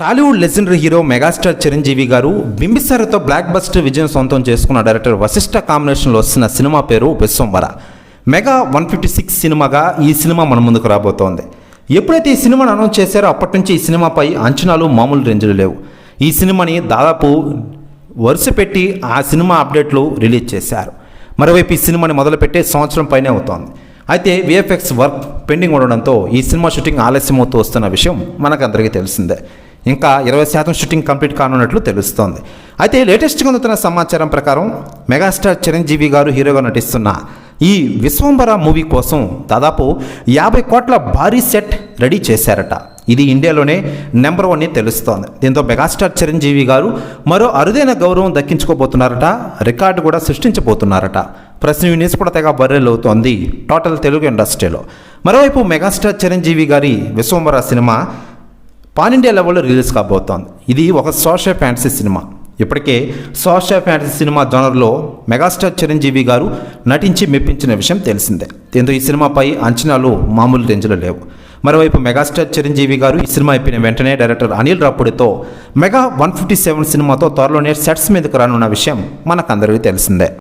Tollywood legendary hero megastar Chiranjeevi garu బింబిసారతో block buster విజయం సొంతం చేసుకున్న డైరెక్టర్ వశిష్ఠ కాంబినేషన్లో వస్తున్న సినిమా పేరు Vishwambhara mega one fifty six సినిమాగా ఈ సినిమా మన ముందుకు రాబోతోంది. ఎప్పుడైతే ఈ సినిమాను అనౌన్స్ చేశారో అప్పటి నుంచి ఈ సినిమాపై అంచనాలు మామూలు రేంజ్లు లేవు. ఈ సినిమాని దాదాపు వరుస పెట్టి ఆ సినిమా అప్డేట్లు రిలీజ్ చేశారు. మరోవైపు ఈ సినిమాని మొదలుపెట్టే సంవత్సరం పైనే అవుతోంది. అయితే విఎఫ్ఎక్స్ వర్క్ పెండింగ్ ఉండడంతో ఈ సినిమా షూటింగ్ ఆలస్యం అవుతూ వస్తున్న విషయం మనకందరికీ తెలిసిందే. ఇంకా ఇరవై శాతం షూటింగ్ కంప్లీట్ కానున్నట్లు తెలుస్తోంది. అయితే లేటెస్ట్గా అందుతున్న సమాచారం ప్రకారం మెగాస్టార్ చిరంజీవి గారు హీరోగా నటిస్తున్న ఈ విశ్వంబర మూవీ కోసం దాదాపు యాభై కోట్ల భారీ సెట్ రెడీ చేశారట. ఇది ఇండియాలోనే నెంబర్ వన్ అని తెలుస్తోంది. దీంతో మెగాస్టార్ చిరంజీవి గారు మరో అరుదైన గౌరవం దక్కించుకోబోతున్నారట. రికార్డు కూడా సృష్టించబోతున్నారట. ప్రశ్న న్యూస్ కూడా తెగ బర్రెల్ అవుతోంది టోటల్ తెలుగు ఇండస్ట్రీలో. మరోవైపు మెగాస్టార్ చిరంజీవి గారి విశ్వంబర సినిమా పాన్ ఇండియా లెవెల్లో రిలీజ్ కాబోతోంది. ఇది ఒక సోషల్ ఫ్యాంటసీ సినిమా. ఇప్పటికే సోషల్ ఫ్యాంటసీ సినిమా జోనర్లో మెగాస్టార్ చిరంజీవి గారు నటించి మెప్పించిన విషయం తెలిసిందే. దీంతో ఈ సినిమాపై అంచనాలు మామూలు రేంజ్లో లేవు. మరోవైపు మెగాస్టార్ చిరంజీవి గారు ఈ సినిమా అయిపోయిన వెంటనే డైరెక్టర్ అనిల్ రాపుడితో మెగా వన్ ఫిఫ్టీ సెవెన్ సినిమాతో త్వరలోనే సెట్స్ మీదకు రానున్న విషయం మనకందరికీ తెలిసిందే.